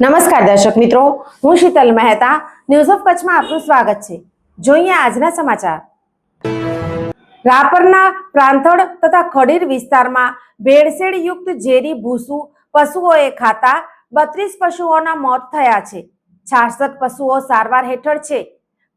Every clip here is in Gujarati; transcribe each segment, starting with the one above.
નમસ્કાર દર્શક મિત્રો, હું શીતલ મહેતા ન્યૂઝ ઓફ કચ્છમાં આપનું સ્વાગત છે. જોઈએ આજના સમાચાર. રાપરના પ્રાંથળ તથા ખડીર વિસ્તારમાં ભેળસેળ યુક્ત ઝેરી ભૂસું પશુઓએ ખાતા બત્રીસ પશુઓના મોત થયા છે. છાસઠ પશુઓ સારવાર હેઠળ છે.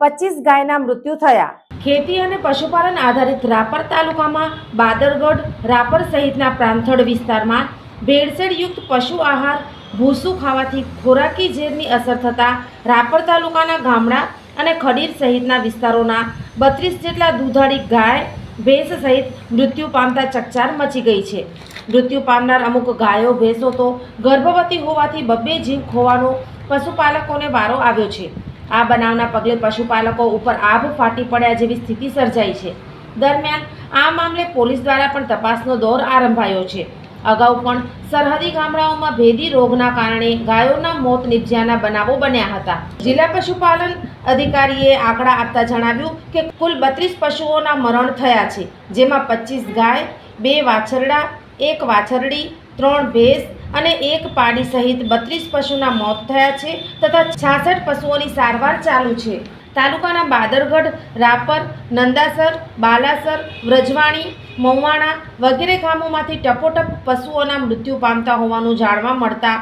પચીસ ગાયના મૃત્યુ થયા. ખેતી અને પશુપાલન આધારિત રાપર તાલુકામાં બાદરગઢ રાપર સહિતના પ્રાંથળ વિસ્તારમાં ભેળસેળ યુક્ત પશુ આહાર ભૂસું ખાવાથી ખોરાકી ઝેરની અસર થતાં રાપર તાલુકાના ગામડા અને ખડીર સહિતના વિસ્તારોના બત્રીસ જેટલા દૂધાળી ગાય, ભેંસ સહિત મૃત્યુ પામતા ચકચાર મચી ગઈ છે. મૃત્યુ પામનાર અમુક ગાયો, ભેંસો તો ગર્ભવતી હોવાથી બબ્બે જીવ ખોવાનો પશુપાલકોને વારો આવ્યો છે. આ બનાવના પગલે પશુપાલકો ઉપર આભ ફાટી પડ્યા જેવી સ્થિતિ સર્જાઈ છે. દરમિયાન આ મામલે પોલીસ દ્વારા પણ તપાસનો દોર આરંભાયો છે. અગાઉ પણ સરહદી ગામડાઓમાં ભેદી રોગના કારણે ગાયોના મોત નિપજ્યાના બનાવો બન્યા હતા. જિલ્લા પશુપાલન અધિકારીએ આંકડા આપતા જણાવ્યું કે કુલ બત્રીસ પશુઓના મરણ થયા છે, જેમાં પચીસ ગાય, બે વાછરડા, એક વાછરડી, ત્રણ ભેંસ અને એક પાડી સહિત બત્રીસ પશુના મોત થયા છે તથા છાસઠ પશુઓની સારવાર ચાલુ છે. તાલુકાના બાદરગઢ, રાપર, નંદાસર, બાલાસર, વ્રજવાણી મૌવાણા વગેરે ગામોમાંથી ટપોટપ પશુઓના મૃત્યુ પામતા હોવાનું જાણવા મળતા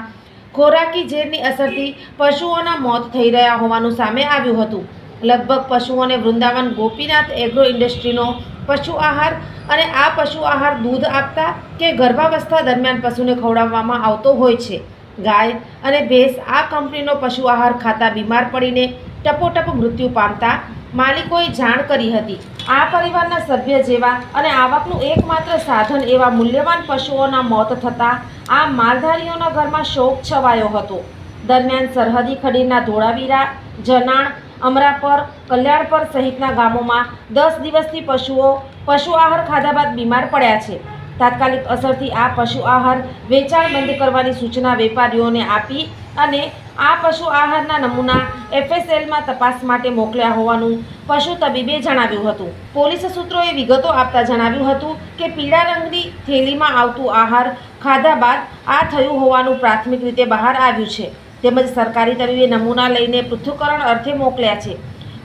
ખોરાકી ઝેરની અસરથી પશુઓના મોત થઈ રહ્યા હોવાનું સામે આવ્યું હતું. લગભગ પશુઓને વૃંદાવન ગોપીનાથ એગ્રો ઇન્ડસ્ટ્રીનો પશુ આહાર અને આ પશુ આહાર દૂધ આપતા કે ગર્ભાવસ્થા દરમિયાન પશુને ખવડાવવામાં આવતો હોય છે. ગાય અને ભેંસ આ કંપનીનો પશુ આહાર ખાતા બીમાર પડીને ટપોટપ મૃત્યુ પામતા માલિકોએ જાણ કરી હતી. આ પરિવારના સભ્ય જેવા અને આવકનું એકમાત્ર સાધન એવા મૂલ્યવાન પશુઓના મોત થતાં આ માલધારીઓના ઘરમાં શોક છવાયો હતો. દરમિયાન સરહદી ખડીરના ધોળાવીરા, જનાણ, અમરાપર, કલ્યાણપર સહિતના ગામોમાં દસ દિવસથી પશુઓ, પશુ આહાર ખાધા બાદ બીમાર પડ્યા છે. તાત્કાલિક અસરથી આ પશુ આહાર વેચાણ બંધ કરવાની સૂચના વેપારીઓને આપી અને આ પશુ આહારના નમૂના એફએસએલમાં તપાસ માટે મોકલ્યા હોવાનું પશુ તબીબે જણાવ્યું હતું. પોલીસ સૂત્રોએ વિગતો આપતા જણાવ્યું હતું કે પીળા રંગની થેલીમાં આવતું આહાર ખાધા બાદ આ થયું હોવાનું પ્રાથમિક રીતે બહાર આવ્યું છે. તેમજ સરકારી તબીબે નમૂના લઈને પૃથ્થકરણ અર્થે મોકલ્યા છે.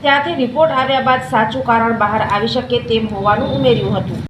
ત્યાંથી રિપોર્ટ આવ્યા બાદ સાચું કારણ બહાર આવી શકે તેમ હોવાનું ઉમેર્યું હતું.